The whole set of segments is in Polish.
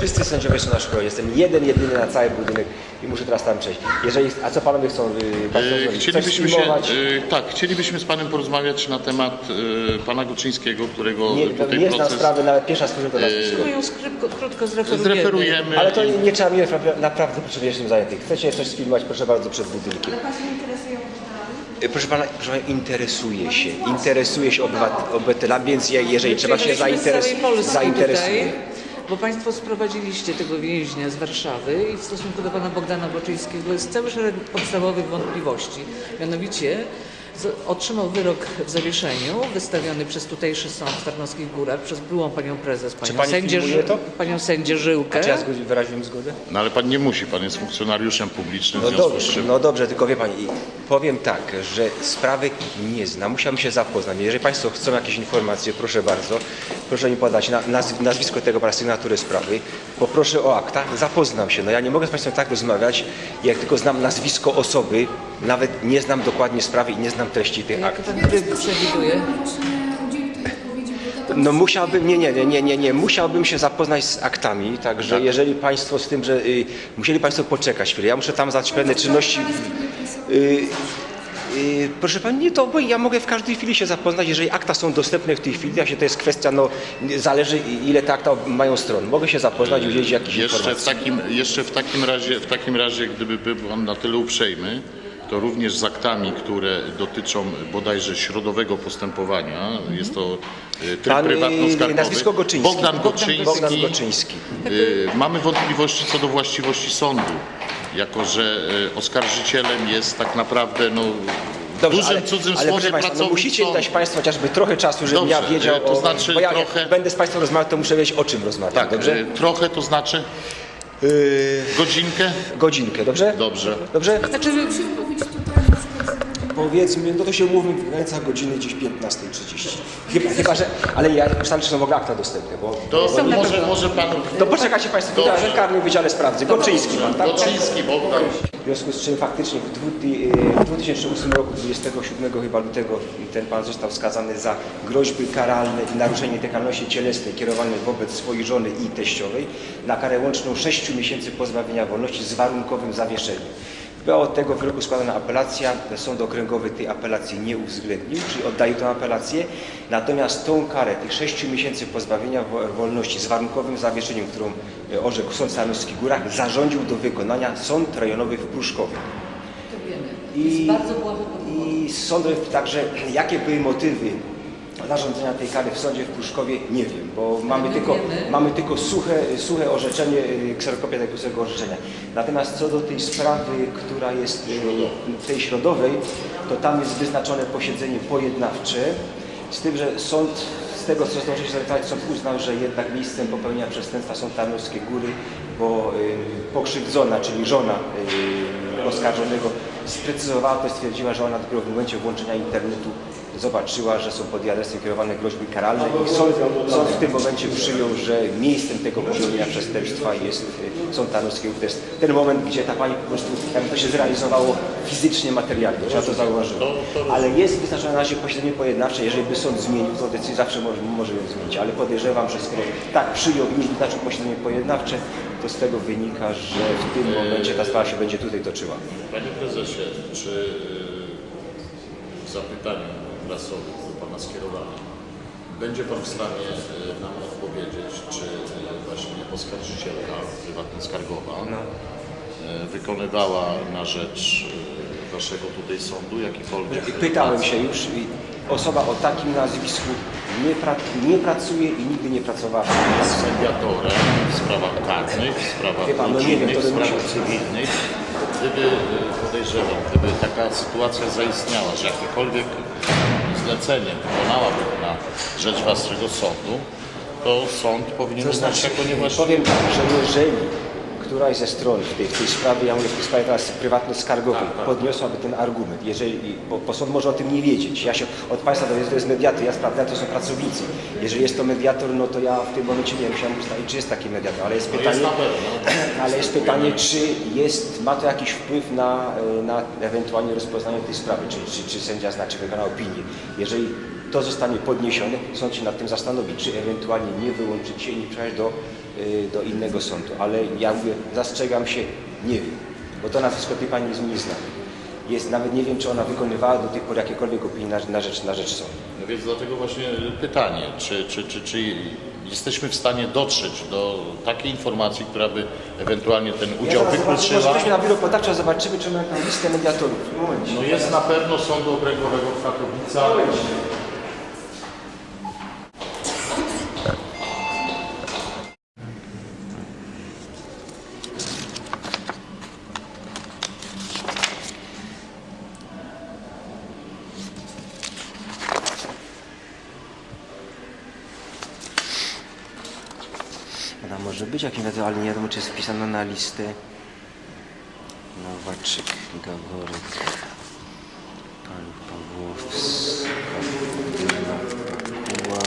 Wszyscy sędziowie są na szkole. Jestem jeden, jedyny na cały budynek i muszę teraz tam przejść. Jeżeli, a co panowie chcą? y, E? Coś Chcielibyśmy się, e, tak, chcielibyśmy z Panem porozmawiać na temat e, Pana Guczyńskiego, którego Nie, tutaj nie znam proces sprawy, nawet pierwsza. My ją skrypko, krótko zreferujemy. zreferujemy. Ale to i- nie trzeba mnie napra- naprawdę, proszę, jestem zajęty. Chcecie coś sfilmować, proszę bardzo, przed budynkiem. Ale Pan się interesuje Proszę pana, proszę pana, interesuje się, interesuje się obywatel- obywatelami, więc je, jeżeli trzeba się Przyjechaliśmy z całej zainteres- Polski zainteresuje. Bo Państwo sprowadziliście tego więźnia z Warszawy i w stosunku do Pana Bogdana Boczyńskiego jest cały szereg podstawowych wątpliwości. Mianowicie otrzymał wyrok w zawieszeniu wystawiony przez tutejszy sąd w Tarnowskich Górach przez byłą Panią Prezes, Panią, pani sędzię, filmuje to? panią sędzię Żyłkę. Czy ja zgodzi- wyraziłem zgodę? No ale Pan nie musi, Pan jest funkcjonariuszem publicznym, w No związku z dobrze, czym... no dobrze, tylko wie pani, powiem tak, że sprawy nie znam, musiałem się zapoznać. Jeżeli państwo chcą jakieś informacje, proszę bardzo, proszę mi podać na, nazw, nazwisko tego pana sygnatury sprawy, poproszę o akta, zapoznam się. No ja nie mogę z państwem tak rozmawiać, jak tylko znam nazwisko osoby, nawet nie znam dokładnie sprawy i nie znam treści tych Jak akt. Pan przewiduje? No musiałbym, nie, nie, nie, nie, nie, nie, musiałbym się zapoznać z aktami, także Tak. jeżeli Państwo z tym, że y, musieli Państwo poczekać chwilę, ja muszę tam zadać pewne czynności. Y, y, proszę Pani, nie to, bo ja mogę w każdej chwili się zapoznać, jeżeli akta są dostępne w tej chwili, ja się to jest kwestia, no zależy ile te akta mają stron. Mogę się zapoznać i udzielić jakichś Jeszcze w, informacji. takim, jeszcze w takim razie, w takim razie, gdyby był Pan na tyle uprzejmy, to również z aktami, które dotyczą bodajże środowego postępowania, jest to e, tryb Pan, y, prywatno-skarbowy. nazwisko Goczyński. Bogdan Goczyński. Bogdan Goczyński. Y, Mamy wątpliwości co do właściwości sądu, jako że oskarżycielem jest tak naprawdę no, w Dobrze, dużym ale, cudzym ale słowie Państwa, no musicie dać Państwo chociażby trochę czasu, żebym Dobrze, ja wiedział, to o, znaczy bo ja trochę- jak będę z Państwem rozmawiał, to muszę wiedzieć o czym rozmawiam, Tak, dobrze? trochę to znaczy Y, godzinkę? godzinkę, dobrze? Dobrze. Dobrze? Znaczy, Powiedzmy, no to się umówmy w granicach godziny gdzieś 15.30. Chyba, chyba, że, ale ja ustalę, czy są w ogóle akta dostępne, bo... To na może, może Pan To poczekajcie Państwo, Dobrze. w karnym wydziale sprawdzy. Goczyński Pan, tak? Goczyński, Bogdan. W związku z czym faktycznie w dwu- y, w 2008 roku, 27 chyba lutego, ten Pan został skazany za groźby karalne i naruszenie integralności cielesnej kierowane wobec swojej żony i teściowej na karę łączną 6 miesięcy pozbawienia wolności z warunkowym zawieszeniem. Była od tego wyroku składana apelacja, sąd okręgowy tej apelacji nie uwzględnił, czyli oddaje tę apelację, natomiast tą karę tych 6 miesięcy pozbawienia wo- wolności z warunkowym zawieszeniem, którą e, orzekł Sąd Stanowskich Górach, zarządził do wykonania Sąd Rejonowy w Pruszkowie. to wiemy. I. I sąd także, jakie były motywy zarządzenia tej kary w sądzie w Pruszkowie, nie wiem, bo mamy nie tylko, wiemy. mamy tylko suche, suche orzeczenie, y, kserokopia tego suchego orzeczenia. Natomiast co do tej sprawy, która jest y, tej środowej, to tam jest wyznaczone posiedzenie pojednawcze, z tym, że sąd, z tego co zdążyłem się zorientować, sąd uznał, że jednak miejscem popełnienia przestępstwa są Tarnowskie Góry, bo y, pokrzywdzona, czyli żona y, oskarżonego sprecyzowała to i stwierdziła, że ona dopiero w momencie włączenia internetu zobaczyła, że są pod adresem kierowane groźby karalne i sąd, sąd w tym momencie przyjął, że miejscem tego popełnienia przestępstwa jest y, sąd Tarnowskiego. To jest ten moment, gdzie ta pani po prostu, jakby to się zrealizowało fizycznie, materialnie, ja to zauważyłem. Ale jest wyznaczone na razie posiedzenie pojednawcze, jeżeli by sąd zmienił tą decyzję, zawsze może, może ją zmienić, ale podejrzewam, że skoro tak przyjął już wyznaczył posiedzenie pojednawcze, to z tego wynika, że w tym momencie ta sprawa się będzie tutaj toczyła. Panie prezesie, czy y, w zapytaniu do Pana skierowanym będzie Pan w stanie y, nam odpowiedzieć, czy y, właśnie oskarżycielka prywatno-skargowa y, wykonywała na rzecz Waszego tutaj sądu jakikolwiek... Pytałem się już, i osoba o takim nazwisku nie, pra, nie pracuje i nigdy nie pracowała. z mediatorem w sprawach karnych, w sprawach Wie pan, no nie wiem, rodzinnych, w sprawach cywilnych. Gdyby, podejrzewam, gdyby taka sytuacja zaistniała, że jakiekolwiek zlecenie wykonałaby na rzecz Waszego sądu, to sąd powinien To uznać znaczy, jako niewłaściwy. powiem tak, że jeżeli któraś ze stron w tej, w tej sprawie, ja mówię w tej sprawie teraz prywatno-skargowej, Tak, tak. podniosłaby ten argument, jeżeli, bo, bo sąd może o tym nie wiedzieć. Ja się od Państwa dowiedzę, to jest mediator, ja sprawdzam, to są pracownicy. Jeżeli jest to mediator, no to ja w tym momencie nie wiem, musiałem ustalić, czy jest taki mediator, ale jest No pytanie, pewno. ale jest pytanie, czy jest, ma to jakiś wpływ na, e, na ewentualnie rozpoznanie tej sprawy, czy, czy, czy sędzia zna, czy wykona opinię. Jeżeli to zostanie podniesione. Sąd się nad tym zastanowi, czy ewentualnie nie wyłączyć się i nie przejść do, y, do innego sądu. Ale ja mówię, zastrzegam się, nie wiem, bo to nazwisko tej pani jest mi nieznane. Jest, nawet nie wiem, czy ona wykonywała do tej pory jakiekolwiek opinie na, na, rzecz, na rzecz sądu. No więc dlatego właśnie pytanie, czy, czy, czy, czy jesteśmy w stanie dotrzeć do takiej informacji, która by ewentualnie ten udział Ja wykluczyła? weźmy na biuro podawcze, zobaczymy, czy mamy tam listę mediatorów. No jest na pewno Sądu Okręgowego w Katowicach. Być jakimś razie, ale nie wiadomo, czy jest wpisana na listę. Nowaczyk, Gaworek, Paluch, Pawłowska, Papuła.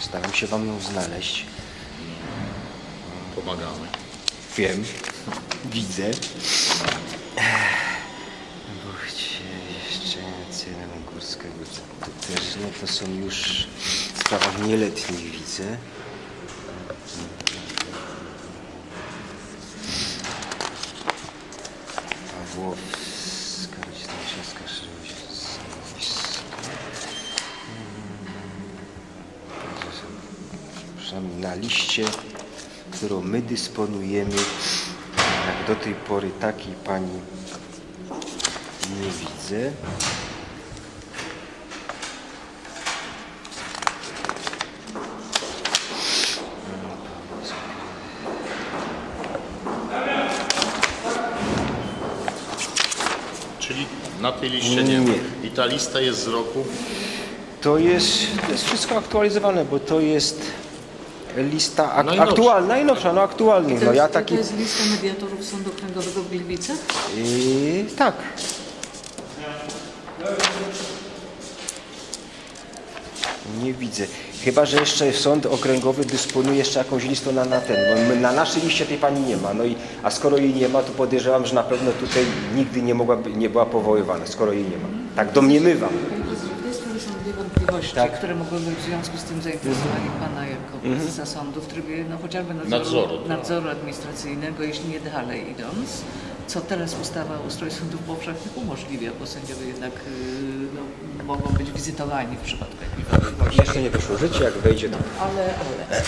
Staram się Wam ją znaleźć. Pomagamy. Wiem, widzę. Bo chcie jeszcze cenę górskiego. To nie, to są już w sprawach nieletnich widzę. Pawłowska, Stanisławska, Przynajmniej na liście, którą my dysponujemy, jak do tej pory takiej pani nie widzę. Czyli na tej liście nie ma. Nie. I ta lista jest z roku. To jest, to jest wszystko aktualizowane, bo to jest lista ak- Najnowsza. aktualna, najnowsza, no aktualnych. To No ja jest, taki... to jest lista mediatorów Sądu Okręgowego w Gliwicach? Yy, tak. Nie widzę. Chyba, że jeszcze sąd okręgowy dysponuje jeszcze jakąś listą na, na ten. Bo my, na naszej liście tej pani nie ma. No i, a skoro jej nie ma, to podejrzewam, że na pewno tutaj nigdy nie, mogła, nie była powoływana, skoro jej nie ma. Tak domniemywam. Dwie wątpliwości, Tak. które mogłyby w związku z tym zainteresować Pana jako prezesa sądu w trybie no, chociażby nadzoru, Nadzoru, tak. nadzoru administracyjnego, jeśli nie dalej idąc, co teraz ustawa o ustroju sądów powszechnych umożliwia, bo sędziowie jednak y, no, mogą być wizytowani w przypadku jakichś wątpliwości. Jeszcze nie wyszło życie, jak wejdzie to... Ale, ale.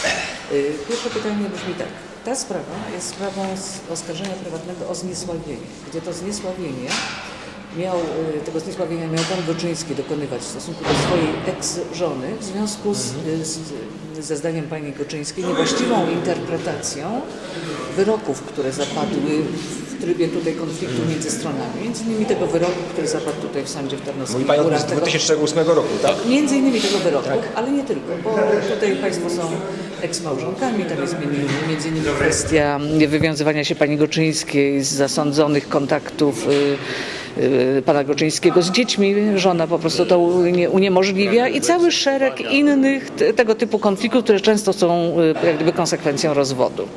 Y, Pierwsze pytanie brzmi tak. Ta sprawa jest sprawą z oskarżenia prywatnego o zniesławienie, gdzie to zniesławienie miał, y, tego zniesławienia miał pan Goczyński dokonywać w stosunku do swojej ex-żony w związku z, y, z, ze zdaniem pani Goczyńskiej niewłaściwą interpretacją wyroków, które zapadły w trybie tutaj konfliktu między stronami, między innymi tego wyroku, który zapadł tutaj w sądzie w Tarnowskim. Mówi Pani Górach, z tego- 2008 roku, tak? Między innymi tego wyroku, ale nie tylko, bo tutaj Państwo są eksmałżonkami, tam jest między, między innymi kwestia wywiązywania się pani Goczyńskiej z zasądzonych kontaktów y, y, pana Goczyńskiego z dziećmi. Żona po prostu to unie, uniemożliwia i cały szereg innych te- tego typu konfliktów, które często są y, jak gdyby konsekwencją rozwodu.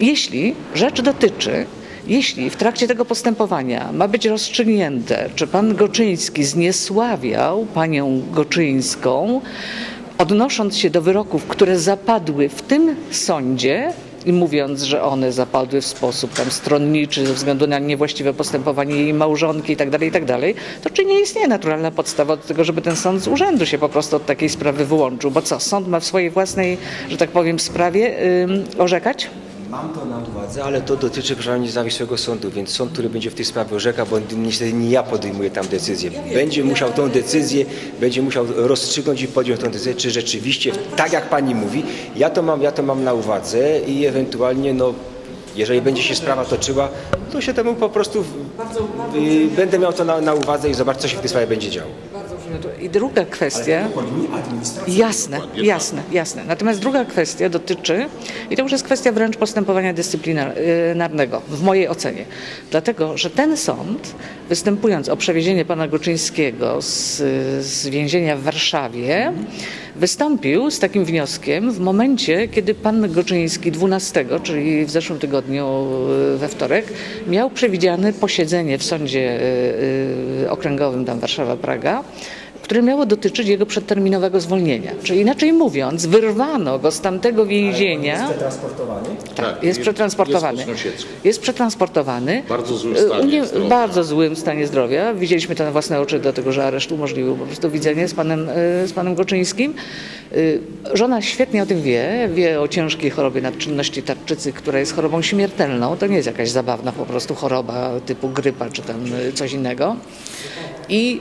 Jeśli rzecz dotyczy jeśli w trakcie tego postępowania ma być rozstrzygnięte, czy pan Goczyński zniesławiał panią Goczyńską, odnosząc się do wyroków, które zapadły w tym sądzie i mówiąc, że one zapadły w sposób tam stronniczy ze względu na niewłaściwe postępowanie jej małżonki itd., itd., to czy nie istnieje naturalna podstawa do tego, żeby ten sąd z urzędu się po prostu od takiej sprawy wyłączył? Bo co, sąd ma w swojej własnej, że tak powiem, sprawie ym, orzekać? Mam to na uwadze, ale to dotyczy przynajmniej niezawisłego sądu, więc sąd, który będzie w tej sprawie orzekał, bo niestety nie ja podejmuję tam decyzję, będzie musiał tą decyzję, będzie musiał rozstrzygnąć i podjąć tą decyzję, czy rzeczywiście, tak jak pani mówi, ja to mam, ja to mam na uwadze i ewentualnie, no, jeżeli będzie się sprawa toczyła, to się temu po prostu, y, będę miał to na, na uwadze i zobacz, co się w tej sprawie będzie działo. To. I druga kwestia. Jasne, jasne, jasne. Natomiast druga kwestia dotyczy, i to już jest kwestia wręcz postępowania dyscyplinarnego, w mojej ocenie. Dlatego, że ten sąd, występując o przewiezienie pana Goczyńskiego z, z więzienia w Warszawie, wystąpił z takim wnioskiem w momencie, kiedy pan Goczyński 12, czyli w zeszłym tygodniu y, we wtorek, miał przewidziane posiedzenie w sądzie y, y, okręgowym tam Warszawa-Praga, które miało dotyczyć jego przedterminowego zwolnienia. Czyli inaczej mówiąc, wyrwano go z tamtego więzienia. przetransportowany? Tak, jest przetransportowany. Jest po sąsiedzku. Jest przetransportowany. Bardzo złym E, stanie zdrowia. Bardzo złym stanie zdrowia. Widzieliśmy to na własne oczy, dlatego że areszt umożliwił po prostu widzenie z panem, e, z panem Goczyńskim. E, Żona świetnie o tym wie, wie o ciężkiej chorobie nadczynności tarczycy, która jest chorobą śmiertelną. To nie jest jakaś zabawna po prostu choroba typu grypa czy tam coś innego. I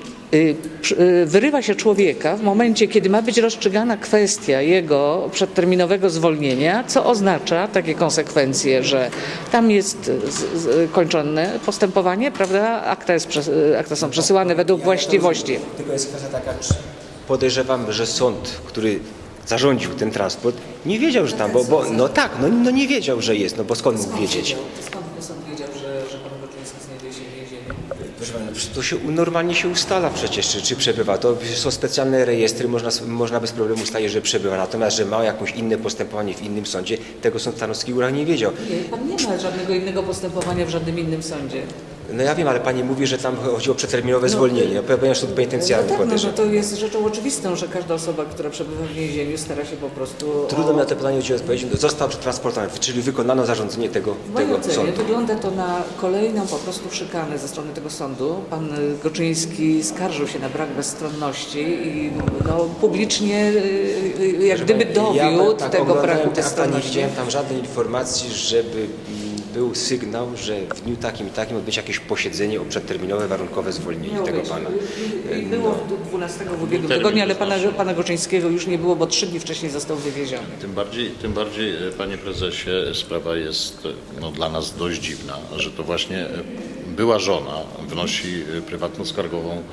wyrywa się człowieka w momencie, kiedy ma być rozstrzygana kwestia jego przedterminowego zwolnienia, co oznacza takie konsekwencje, że tam jest z, kończone postępowanie, prawda? Akta, jest, y, akta są przesyłane według właściwości. Tylko jest kwestia taka, podejrzewam, że sąd, który zarządził ten transport, nie wiedział, że tam, bo, bo no tak, no, no nie wiedział, że jest, no bo skąd mógł wiedzieć? Skąd sąd wiedział, że, że pan Goczyński znajduje się w więzieniu? Proszę pana, to się normalnie się ustala przecież, czy, czy przebywa. To są specjalne rejestry, można, można bez problemu ustalić, że przebywa. Natomiast, że ma jakieś inne postępowanie w innym sądzie, tego sąd Stanowski Góra nie wiedział. Nie, pan nie ma żadnego innego postępowania w żadnym innym sądzie. No ja wiem, ale pani mówi, że tam chodzi o przeterminowe zwolnienie, ponieważ sąd No penitencjarny tak, no, podejrzewa. to jest rzeczą oczywistą, że każda osoba, która przebywa w więzieniu stara się po prostu Trudno o... mi na to pytanie udzielić odpowiedzi. Został przetransportowany, czyli wykonano zarządzenie tego, W mojej tego ocenie sądu. wygląda to na kolejną po prostu szykanę ze strony tego sądu. Pan Goczyński skarżył się na brak bezstronności i no, publicznie y, y, jak gdyby dowiódł tak tego oglądałem braku te akta, nie bezstronności. widziałem tam żadnej informacji, żeby był sygnał, że w dniu takim i takim odbyć jakieś posiedzenie o przedterminowe, warunkowe zwolnienie Miało tego być. pana. I, i było w 12 w ubiegłym tygodniu, ale pana, pana Goczyńskiego już nie było, bo trzy dni wcześniej został wywieziony. Tym bardziej, tym bardziej, e, panie prezesie, sprawa jest e, no, dla nas dość dziwna, że to właśnie e, była żona wnosi prywatną skargową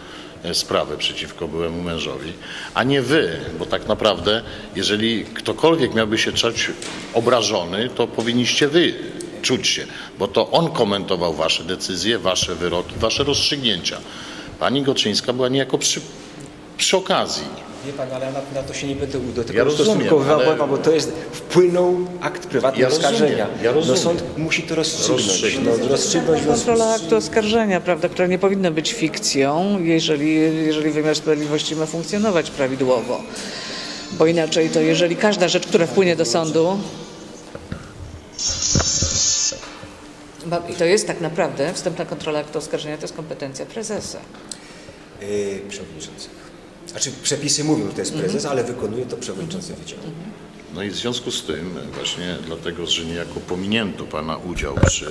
sprawę przeciwko byłemu mężowi, a nie wy, bo tak naprawdę, jeżeli ktokolwiek miałby się czuć obrażony, to powinniście wy czuć się, bo to on komentował wasze decyzje, wasze wyroki, wasze rozstrzygnięcia. Pani Goczyńska była niejako przy, przy okazji. Wie pan, ale na, na to się nie będę do tego Ja rozumiem, ale- bo to jest wpłynął akt prywatnego Ja rozumiem, oskarżenia. ja rozumiem. No sąd musi to rozstrzygnąć. Rozstrzygnąć. No, rozstrzygnąć Kontrola aktu oskarżenia, prawda, która nie powinna być fikcją, jeżeli, jeżeli wymiar sprawiedliwości ma funkcjonować prawidłowo. Bo inaczej to jeżeli każda rzecz, która wpłynie do sądu, i to jest tak naprawdę wstępna kontrola aktu oskarżenia, to jest kompetencja prezesa. Yy, przewodniczących. Znaczy przepisy mówią, że to jest Mhm. prezes, ale wykonuje to przewodniczący wydziału. No i w związku z tym, właśnie dlatego, że niejako pominięto Pana udział przy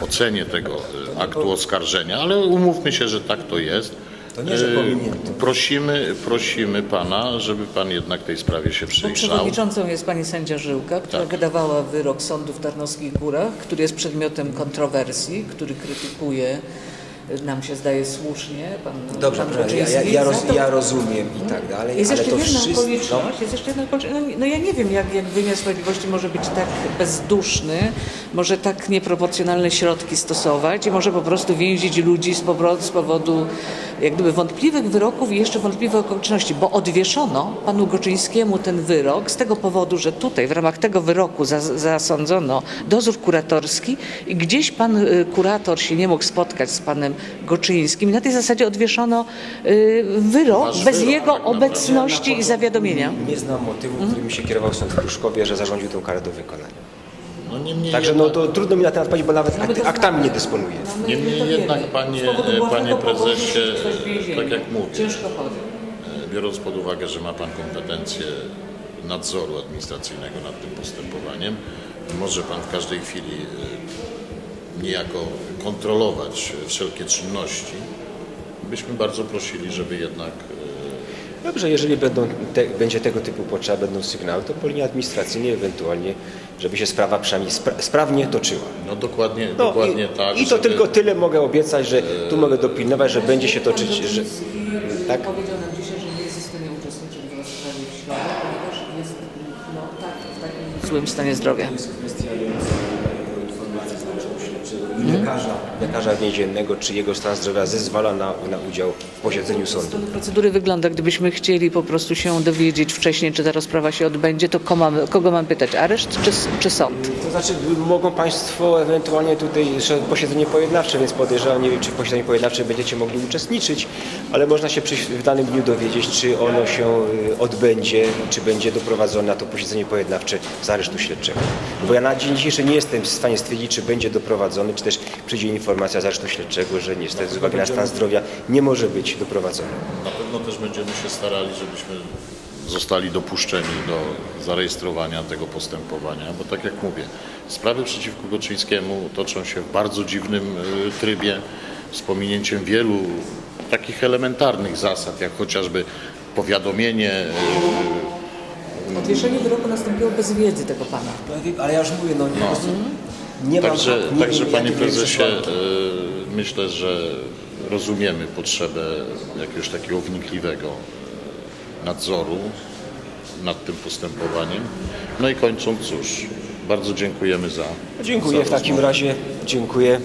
ocenie tego e, aktu oskarżenia, ale umówmy się, że tak to jest. To nie, że e, pominięto. Prosimy, prosimy Pana, żeby Pan jednak tej sprawie się Bo przyjrzał. przewodniczącą jest pani sędzia Żyłka, która Tak. wydawała wyrok sądu w Tarnowskich Górach, który jest przedmiotem kontrowersji, który krytykuje, nam się zdaje słusznie, pan, Dobrze, pan proszę, ja, ja, ja, roz, ja rozumiem i tak dalej, Jest ale jeszcze to jedna wszystko... okoliczność, jest jeszcze jedna okoliczność. No, no ja nie wiem, jak, jak wymiar sprawiedliwości może być tak bezduszny, może tak nieproporcjonalne środki stosować i może po prostu więzić ludzi z, z powodu jak gdyby wątpliwych wyroków i jeszcze wątpliwych okoliczności, bo odwieszono panu Goczyńskiemu ten wyrok z tego powodu, że tutaj w ramach tego wyroku za, zasądzono dozór kuratorski i gdzieś pan y, kurator się nie mógł spotkać z panem Goczyńskim i na tej zasadzie odwieszono y, wyrok Wasz bez wyrok, jego tak obecności i zawiadomienia. Nie znam motywu, którym się kierował sąd w Pruszkowie, że zarządził tę karę do wykonania. No niemniej Także no to trudno mi na temat powiedzieć, bo nawet akty, aktami nie dysponuję. Niemniej jednak, panie- panie prezesie, tak jak mówię. Ciężko e, biorąc pod uwagę, że ma Pan kompetencje nadzoru administracyjnego nad tym postępowaniem, może Pan w każdej chwili e, niejako kontrolować wszelkie czynności. Byśmy bardzo prosili, żeby jednak e, Dobrze, jeżeli będą te, będzie tego typu potrzeba, będą sygnały, to po linii administracyjnej ewentualnie, żeby się sprawa przynajmniej spra sprawnie toczyła. No dokładnie, No dokładnie i, tak. I to żeby- tylko tyle mogę obiecać, że tu mogę dopilnować, że będzie się toczyć, Pan że... Tak? powiedział nam dzisiaj, że nie jest w stanie uczestniczyć w rozprawie w środę, ponieważ jest no, tak, w takim złym stanie zdrowia. Lekarza, lekarza więziennego, czy jego stan zdrowia zezwala na, na udział w posiedzeniu sądu. Procedury wygląda, gdybyśmy chcieli po prostu się dowiedzieć wcześniej, czy ta rozprawa się odbędzie, to kogo mamy, kogo mam pytać? Areszt czy, czy sąd? To znaczy mogą Państwo ewentualnie tutaj jeszcze posiedzenie pojednawcze, więc podejrzewam, nie wiem czy w posiedzeniu pojednawczym będziecie mogli uczestniczyć, ale można się przy, w danym dniu dowiedzieć, czy ono się y, odbędzie, czy będzie doprowadzone na to posiedzenie pojednawcze z aresztu śledczego. Bo ja na dzień dzisiejszy nie jestem w stanie stwierdzić, czy będzie doprowadzony, czy też przyjdzie informacja z aresztu śledczego, że niestety z uwagi na stan zdrowia nie może być doprowadzony. Na pewno też będziemy się starali, żebyśmy zostali dopuszczeni do zarejestrowania tego postępowania, bo tak jak mówię, sprawy przeciwko Goczyńskiemu toczą się w bardzo dziwnym y, trybie, z pominięciem wielu takich elementarnych zasad, jak chociażby powiadomienie y, Odwieszenie wyroku nastąpiło bez wiedzy tego pana. Ale ja już mówię, no, po prostu nie mam Także, nie także wiem, panie prezesie, e, myślę, że rozumiemy potrzebę jakiegoś takiego wnikliwego nadzoru nad tym postępowaniem. No i kończąc, cóż, bardzo dziękujemy za. Dziękuję za w takim razie. Dziękuję.